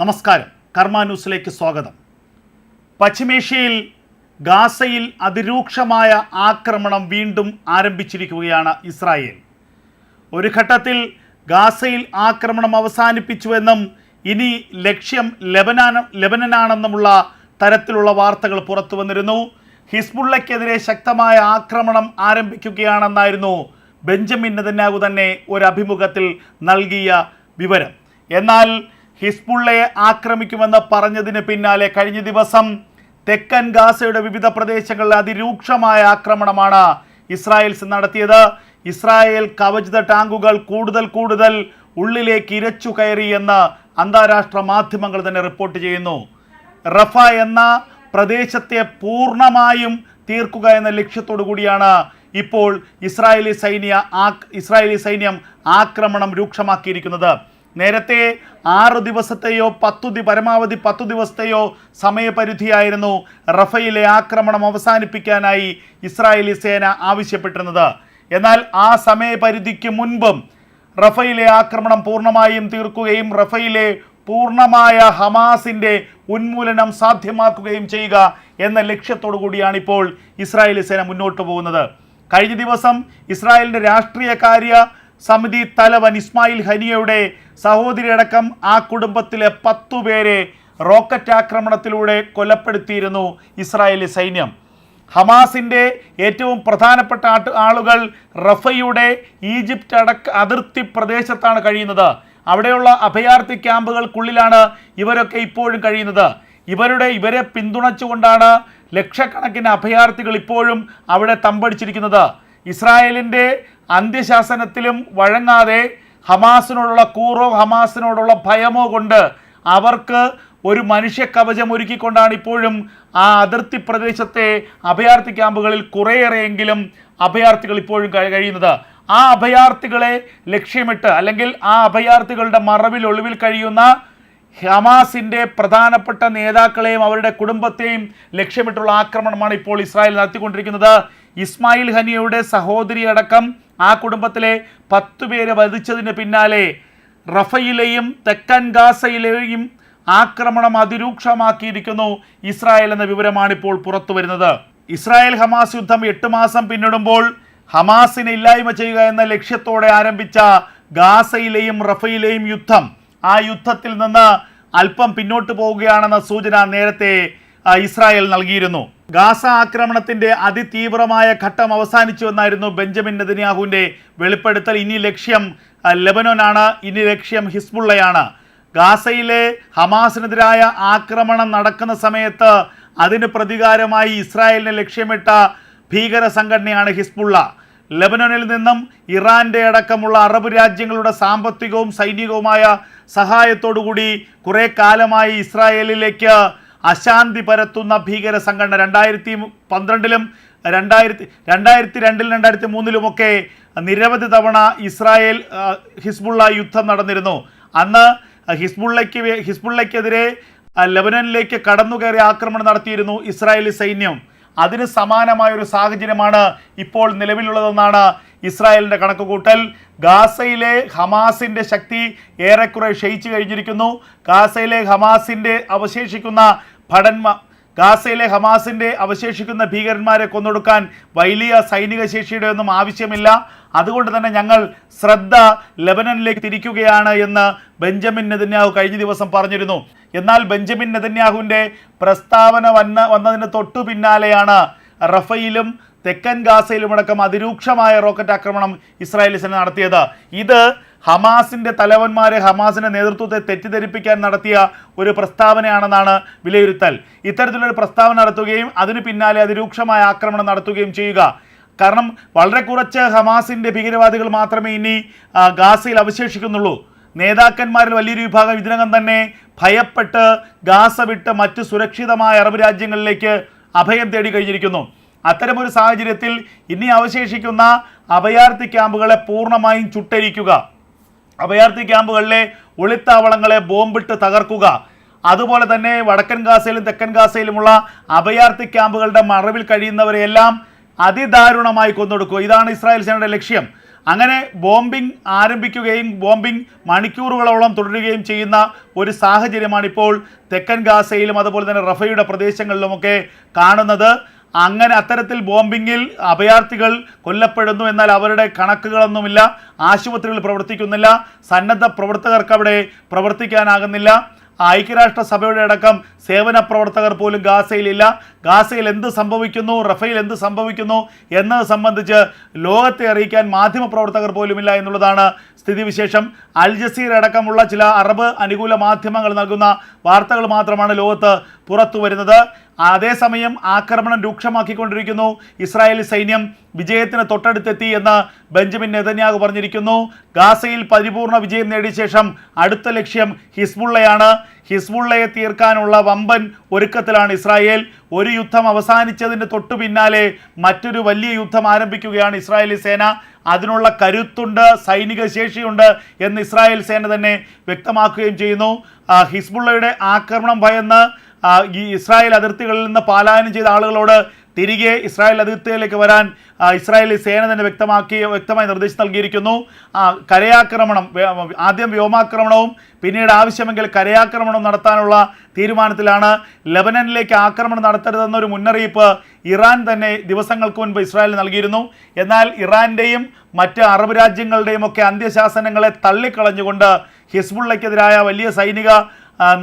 നമസ്കാരം. കർമ്മ ന്യൂസിലേക്ക് സ്വാഗതം. പശ്ചിമേഷ്യയിൽ ഗാസയിൽ അതിരൂക്ഷമായ ആക്രമണം വീണ്ടും ആരംഭിച്ചിരിക്കുകയാണ് ഇസ്രായേൽ. ഒരു ഘട്ടത്തിൽ ഗാസയിൽ ആക്രമണം അവസാനിപ്പിച്ചുവെന്നും ഇനി ലക്ഷ്യം ലബനാന ലബനനാണെന്നുമുള്ള തരത്തിലുള്ള വാർത്തകൾ പുറത്തു വന്നിരുന്നു. ഹിസ്ബുള്ളയ്ക്കെതിരെ ശക്തമായ ആക്രമണം ആരംഭിക്കുകയാണെന്നായിരുന്നു ബെഞ്ചമിൻ നെതന്യാഹു തന്നെ ഒരു അഭിമുഖത്തിൽ നൽകിയ വിവരം. എന്നാൽ ഹിസ്ബുള്ളയെ ആക്രമിക്കുമെന്ന് പറഞ്ഞതിന് പിന്നാലെ കഴിഞ്ഞ ദിവസം തെക്കൻ ഗാസയുടെ വിവിധ പ്രദേശങ്ങളിൽ അതിരൂക്ഷമായ ആക്രമണമാണ് ഇസ്രായേൽസ് നടത്തിയത്. ഇസ്രായേൽ കവചിത ടാങ്കുകൾ കൂടുതൽ കൂടുതൽ ഉള്ളിലേക്ക് ഇരച്ചു കയറി എന്ന് അന്താരാഷ്ട്ര മാധ്യമങ്ങൾ തന്നെ റിപ്പോർട്ട് ചെയ്യുന്നു. റഫ എന്ന പ്രദേശത്തെ പൂർണമായും തീർക്കുക എന്ന ലക്ഷ്യത്തോടു കൂടിയാണ് ഇപ്പോൾ ഇസ്രായേലി സൈന്യ ഇസ്രായേലി സൈന്യം ആക്രമണം രൂക്ഷമാക്കിയിരിക്കുന്നത്. നേരത്തെ ആറ് ദിവസത്തെയോ പത്തു പരമാവധി പത്തു ദിവസത്തെയോ സമയപരിധിയായിരുന്നു റഫയിലെ ആക്രമണം അവസാനിപ്പിക്കാനായി ഇസ്രായേലി സേന ആവശ്യപ്പെട്ടിരുന്നത്. എന്നാൽ ആ സമയപരിധിക്ക് മുൻപും റഫയിലെ ആക്രമണം പൂർണമായും തീർക്കുകയും റഫയിലെ പൂർണമായ ഹമാസിന്റെ ഉന്മൂലനം സാധ്യമാക്കുകയും ചെയ്യുക എന്ന ലക്ഷ്യത്തോടു കൂടിയാണ് ഇപ്പോൾ ഇസ്രായേലി സേന മുന്നോട്ട് പോകുന്നത്. കഴിഞ്ഞ ദിവസം ഇസ്രായേലിന്റെ രാഷ്ട്രീയ കാര്യ സമിതി തലവൻ ഇസ്മായിൽ ഹനിയയുടെ സഹോദരിയടക്കം ആ കുടുംബത്തിലെ പത്തു പേരെ റോക്കറ്റ് ആക്രമണത്തിലൂടെ കൊലപ്പെടുത്തിയിരുന്നു ഇസ്രായേലി സൈന്യം. ഹമാസിന്റെ ഏറ്റവും പ്രധാനപ്പെട്ട ആളുകൾ റഫയുടെ ഈജിപ്റ്റ് അടക്ക അതിർത്തി പ്രദേശത്താണ് കഴിയുന്നത്. അവിടെയുള്ള അഭയാർത്ഥി ക്യാമ്പുകൾക്കുള്ളിലാണ് ഇവരൊക്കെ ഇപ്പോഴും കഴിയുന്നത്. ഇവരുടെ ഇവരെ പിന്തുണച്ചുകൊണ്ടാണ് ലക്ഷക്കണക്കിന് അഭയാർത്ഥികൾ ഇപ്പോഴും അവിടെ തമ്പടിച്ചിരിക്കുന്നത്. ഇസ്രായേലിന്റെ അന്ത്യശാസനത്തിലും വഴങ്ങാതെ ഹമാസിനോടുള്ള കൂറോ ഹമാസിനോടുള്ള ഭയമോ കൊണ്ട് അവർക്ക് ഒരു മനുഷ്യ കവചം ഒരുക്കിക്കൊണ്ടാണ് ഇപ്പോഴും ആ അതിർത്തി പ്രദേശത്തെ അഭയാർത്ഥി ക്യാമ്പുകളിൽ കുറേയേറെയെങ്കിലും അഭയാർത്ഥികൾ ഇപ്പോഴും കഴി- കഴിയുന്നത്. ആ അഭയാർത്ഥികളെ ലക്ഷ്യമിട്ട് അല്ലെങ്കിൽ ആ അഭയാർത്ഥികളുടെ മറവിൽ ഒളിവിൽ കഴിയുന്ന ഹമാസിന്റെ പ്രധാനപ്പെട്ട നേതാക്കളെയും അവരുടെ കുടുംബത്തെയും ലക്ഷ്യമിട്ടുള്ള ആക്രമണമാണ് ഇപ്പോൾ ഇസ്രായേൽ നടത്തിക്കൊണ്ടിരിക്കുന്നത്. ഇസ്മായിൽ ഹനിയുടെ സഹോദരി അടക്കം ആ കുടുംബത്തിലെ പത്തു പേരെ വധിച്ചതിന് പിന്നാലെ റഫയിലെയും തെക്കൻ ഗാസയിലെയും ആക്രമണം അതിരൂക്ഷമാക്കിയിരിക്കുന്നു ഇസ്രായേൽ എന്ന വിവരമാണ് ഇപ്പോൾ പുറത്തു വരുന്നത്. ഇസ്രായേൽ ഹമാസ് യുദ്ധം എട്ട് മാസം പിന്നിടുമ്പോൾ ഹമാസിനെ ഇല്ലായ്മ ചെയ്യുക എന്ന ലക്ഷ്യത്തോടെ ആരംഭിച്ച ഗാസയിലെയും റഫയിലെയും യുദ്ധം ആ യുദ്ധത്തിൽ നിന്ന് അല്പം പിന്നോട്ട് പോവുകയാണെന്ന സൂചന നേരത്തെ ഇസ്രായേൽ നൽകിയിരുന്നു. ഗാസ ആക്രമണത്തിന്റെ അതിതീവ്രമായ ഘട്ടം അവസാനിച്ചുവെന്നായിരുന്നു ബെഞ്ചമിൻ നെതന്യാഹുവിന്റെ വെളിപ്പെടുത്തൽ. ഇനി ലക്ഷ്യം ലെബനോനാണ് ഇനി ലക്ഷ്യം ഹിസ്ബുള്ളയാണ്. ഗാസയിലെ ഹമാസിനെതിരായ ആക്രമണം നടക്കുന്ന സമയത്ത് അതിന് പ്രതികാരമായി ഇസ്രായേലിനെ ലക്ഷ്യമിട്ട ഭീകര സംഘടനയാണ് ഹിസ്ബുള്ള. ലെബനനിൽ നിന്നും ഇറാന്റെ അടക്കമുള്ള അറബ് രാജ്യങ്ങളുടെ സാമ്പത്തികവും സൈനികവുമായ സഹായത്തോടുകൂടി കുറേ കാലമായി ഇസ്രായേലിലേക്ക് അശാന്തി പരത്തുന്ന ഭീകര സംഘടന രണ്ടായിരത്തി പന്ത്രണ്ടിലും രണ്ടായിരത്തി രണ്ടായിരത്തി രണ്ടിലും രണ്ടായിരത്തി മൂന്നിലുമൊക്കെ നിരവധി തവണ ഇസ്രായേൽ ഹിസ്ബുള്ള യുദ്ധം നടന്നിരുന്നു. അന്ന് ഹിസ്ബുള്ളയ്ക്ക് ഹിസ്ബുള്ളയ്ക്കെതിരെ ലബനനിലേക്ക് ലെബനനിലേക്ക് കടന്നുകയറി ആക്രമണം നടത്തിയിരുന്നു ഇസ്രായേലി സൈന്യം. അതിന് സമാനമായ ഒരു സാഹചര്യമാണ് ഇപ്പോൾ നിലവിലുള്ളതെന്നാണ് ഇസ്രായേലിന്റെ കണക്കുകൂട്ടൽ. ഗാസയിലെ ഹമാസിന്റെ ശക്തി ഏറെക്കുറെ ക്ഷയിച്ചു കഴിഞ്ഞിരിക്കുന്നു. ഗാസയിലെ ഹമാസിന്റെ അവശേഷിക്കുന്ന ഭടന്മാ. ഗാസയിലെ ഹമാസിന്റെ അവശേഷിക്കുന്ന ഭീകരന്മാരെ കൊന്നൊടുക്കാൻ വലിയ സൈനിക ശേഷിയുടെ ഒന്നും ആവശ്യമില്ല. അതുകൊണ്ട് തന്നെ ഞങ്ങൾ ശ്രദ്ധ ലെബനനിലേക്ക് തിരിക്കുകയാണ് എന്ന് ബെഞ്ചമിൻ നെതന്യാഹു കഴിഞ്ഞ ദിവസം പറഞ്ഞിരുന്നു. എന്നാൽ ബെഞ്ചമിൻ നെതന്യാഹുവിന്റെ പ്രസ്താവന വന്ന വന്നതിന് തൊട്ടു പിന്നാലെയാണ് റഫയിലും തെക്കൻ ഗാസയിലുമടക്കം അതിരൂക്ഷമായ റോക്കറ്റ് ആക്രമണം ഇസ്രായേൽ നടത്തിയത്. ഇത് ഹമാസിന്റെ തലവന്മാരെ ഹമാസിന്റെ നേതൃത്വത്തെ തെറ്റിദ്ധരിപ്പിക്കാൻ നടത്തിയ ഒരു പ്രസ്താവനയാണെന്നാണ് വിലയിരുത്തൽ. ഇത്തരത്തിലൊരു പ്രസ്താവന നടത്തുകയും അതിന് പിന്നാലെ അതിരൂക്ഷമായ ആക്രമണം നടത്തുകയും ചെയ്യുക. കാരണം വളരെ കുറച്ച് ഹമാസിന്റെ ഭീകരവാദികൾ മാത്രമേ ഇനി ഗാസയിൽ അവശേഷിക്കുന്നുള്ളൂ. നേതാക്കന്മാരിൽ വലിയൊരു വിഭാഗം ഇതിനകം തന്നെ ഭയപ്പെട്ട് ഗാസ വിട്ട് മറ്റ് സുരക്ഷിതമായ അറബ് രാജ്യങ്ങളിലേക്ക് അഭയം തേടി കഴിഞ്ഞിരിക്കുന്നു. അത്തരമൊരു സാഹചര്യത്തിൽ ഇനി അവശേഷിക്കുന്ന അഭയാർത്ഥി ക്യാമ്പുകളെ പൂർണമായും ചുട്ടരിക്കുക. അഭയാർത്ഥി ക്യാമ്പുകളിലെ ഒളിത്താവളങ്ങളെ ബോംബിട്ട് തകർക്കുക. അതുപോലെ തന്നെ വടക്കൻ ഗാസയിലും തെക്കൻ ഗാസയിലുമുള്ള അഭയാർത്ഥി ക്യാമ്പുകളുടെ മറവിൽ കഴിയുന്നവരെയെല്ലാം അതിദാരുണമായി കൊന്നൊടുക്കുക. ഇതാണ് ഇസ്രായേൽ സേനയുടെ ലക്ഷ്യം. അങ്ങനെ ബോംബിംഗ് ആരംഭിക്കുകയും ബോംബിംഗ് മണിക്കൂറുകളോളം തുടരുകയും ചെയ്യുന്ന ഒരു സാഹചര്യമാണ് ഇപ്പോൾ തെക്കൻ ഗാസയിലും അതുപോലെ തന്നെ റഫയുടെ പ്രദേശങ്ങളിലുമൊക്കെ കാണുന്നത്. അങ്ങനെ അത്തരത്തിൽ ബോംബിങ്ങിൽ അഭയാർത്ഥികൾ കൊല്ലപ്പെടുന്നു എന്നാൽ അവരുടെ കണക്കുകളൊന്നുമില്ല ആശുപത്രികൾ പ്രവർത്തിക്കുന്നില്ല സന്നദ്ധ പ്രവർത്തകർക്ക് അവിടെ പ്രവർത്തിക്കാനാകുന്നില്ല. ഐക്യരാഷ്ട്ര സഭയുടെ അടക്കം സേവന പ്രവർത്തകർ പോലും ഗാസയിലില്ല. ഗാസയിൽ എന്ത് സംഭവിക്കുന്നു റഫയിൽ എന്ത് സംഭവിക്കുന്നു എന്നത് സംബന്ധിച്ച് ലോകത്തെ അറിയിക്കാൻ മാധ്യമ പ്രവർത്തകർ പോലുമില്ല എന്നുള്ളതാണ് സ്ഥിതിവിശേഷം. അൽ ജസീർ അടക്കമുള്ള ചില അറബ് അനുകൂല മാധ്യമങ്ങൾ നൽകുന്ന വാർത്തകൾ മാത്രമാണ് ലോകത്ത് പുറത്തു വരുന്നത് അതേസമയം ആക്രമണം രൂക്ഷമാക്കിക്കൊണ്ടിരിക്കുന്നു. ഇസ്രായേൽ സൈന്യം വിജയത്തിന് തൊട്ടടുത്തെത്തി എന്ന് ബെഞ്ചമിൻ നെതന്യാഹു പറഞ്ഞിരിക്കുന്നു. ഗാസയിൽ പരിപൂർണ വിജയം നേടിയ ശേഷം അടുത്ത ലക്ഷ്യം ഹിസ്ബുള്ളയാണ്. ഹിസ്ബുള്ളയെ തീർക്കാനുള്ള വമ്പൻ ഒരുക്കത്തിലാണ് ഇസ്രായേൽ. ഒരു യുദ്ധം അവസാനിച്ചതിന് തൊട്ടു പിന്നാലെ മറ്റൊരു വലിയ യുദ്ധം ആരംഭിക്കുകയാണ് ഇസ്രായേലി സേന. അതിനുള്ള കരുത്തുണ്ട് സൈനിക ശേഷിയുണ്ട് എന്ന് ഇസ്രായേൽ സേന തന്നെ വ്യക്തമാക്കുകയും ചെയ്യുന്നു. ഹിസ്ബുള്ളയുടെ ആക്രമണം ഭയന്ന് ഈ ഇസ്രായേൽ അതിർത്തികളിൽ നിന്ന് പാലായനം ചെയ്ത ആളുകളോട് തിരികെ ഇസ്രായേൽ അതിർത്തിയിലേക്ക് വരാൻ ഇസ്രായേലി സേന തന്നെ വ്യക്തമാക്കി വ്യക്തമായി നിർദ്ദേശം നൽകിയിരിക്കുന്നു. കരയാക്രമണം ആദ്യം വ്യോമാക്രമണവും പിന്നീട് ആവശ്യമെങ്കിൽ കരയാക്രമണം നടത്താനുള്ള തീരുമാനത്തിലാണ് ലബനനിലേക്ക് ആക്രമണം നടത്തരുതെന്നൊരു മുന്നറിയിപ്പ് ഇറാൻ തന്നെ ദിവസങ്ങൾക്ക് മുൻപ് ഇസ്രായേൽ നൽകിയിരുന്നു. എന്നാൽ ഇറാന്റെയും മറ്റ് അറബ് രാജ്യങ്ങളുടെയും ഒക്കെ അന്ത്യശാസനങ്ങളെ തള്ളിക്കളഞ്ഞുകൊണ്ട് ഹിസ്ബുള്ളയ്ക്കെതിരായ വലിയ സൈനിക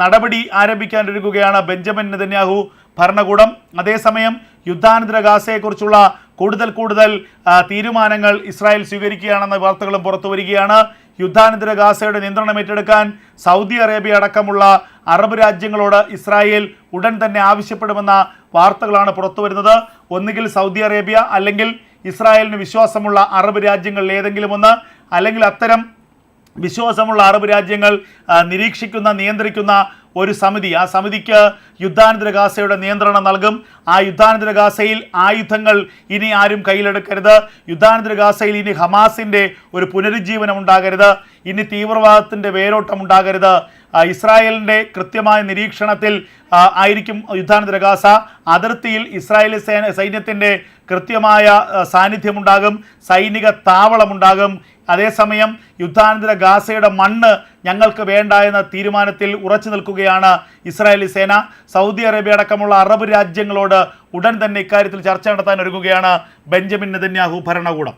നടപടി ആരംഭിക്കാനിരിക്കുകയാണ് ബെഞ്ചമിൻ നെതന്യാഹു ഭരണകൂടം. അതേസമയം യുദ്ധാനന്തര ഗാസയെക്കുറിച്ചുള്ള കൂടുതൽ കൂടുതൽ തീരുമാനങ്ങൾ ഇസ്രായേൽ സ്വീകരിക്കുകയാണെന്ന വാർത്തകളും പുറത്തു വരികയാണ്. യുദ്ധാനന്തര ഗാസയുടെ നിയന്ത്രണം ഏറ്റെടുക്കാൻ സൗദി അറേബ്യ അടക്കമുള്ള അറബ് രാജ്യങ്ങളോട് ഇസ്രായേൽ ഉടൻ തന്നെ ആവശ്യപ്പെടുമെന്ന വാർത്തകളാണ് പുറത്തു വരുന്നത്. ഒന്നുകിൽ സൗദി അറേബ്യ അല്ലെങ്കിൽ ഇസ്രായേലിന് വിശ്വാസമുള്ള അറബ് രാജ്യങ്ങളിൽ ഏതെങ്കിലും ഒന്ന് അല്ലെങ്കിൽ അത്തരം വിശ്വാസമുള്ള അറബ് രാജ്യങ്ങൾ നിരീക്ഷിക്കുന്ന നിയന്ത്രിക്കുന്ന ഒരു സമിതി. ആ സമിതിക്ക് യുദ്ധാനന്തര ഗാസയുടെ നിയന്ത്രണം നൽകും. ആ യുദ്ധാനന്തര ഗാസയിൽ ആയുധങ്ങൾ ഇനി ആരും കയ്യിലെടുക്കരുത്. യുദ്ധാനന്തര ഗാസയിൽ ഇനി ഹമാസിന്റെ ഒരു പുനരുജ്ജീവനം ഉണ്ടാകരുത്. ഇനി തീവ്രവാദത്തിന്റെ വേരോട്ടം ഉണ്ടാകരുത്. ഇസ്രായേലിന്റെ കൃത്യമായ നിരീക്ഷണത്തിൽ ആയിരിക്കും യുദ്ധാനന്തര ഗാസ. അതിർത്തിയിൽ ഇസ്രായേലി സേന സൈന്യത്തിന്റെ കൃത്യമായ സാന്നിധ്യമുണ്ടാകും. സൈനിക താവളമുണ്ടാകും. അതേസമയം യുദ്ധാനന്തര ഗാസയുടെ മണ്ണ് ഞങ്ങൾക്ക് വേണ്ട എന്ന തീരുമാനത്തിൽ ഉറച്ചു നിൽക്കുകയാണ് ഇസ്രായേലി സേന. സൗദി അറേബ്യ അടക്കമുള്ള അറബ് രാജ്യങ്ങളോട് ഉടൻ തന്നെ ഇക്കാര്യത്തിൽ ചർച്ച നടത്താൻ ഒരുങ്ങുകയാണ് ബെഞ്ചമിൻ നെതന്യാഹു ഭരണകൂടം.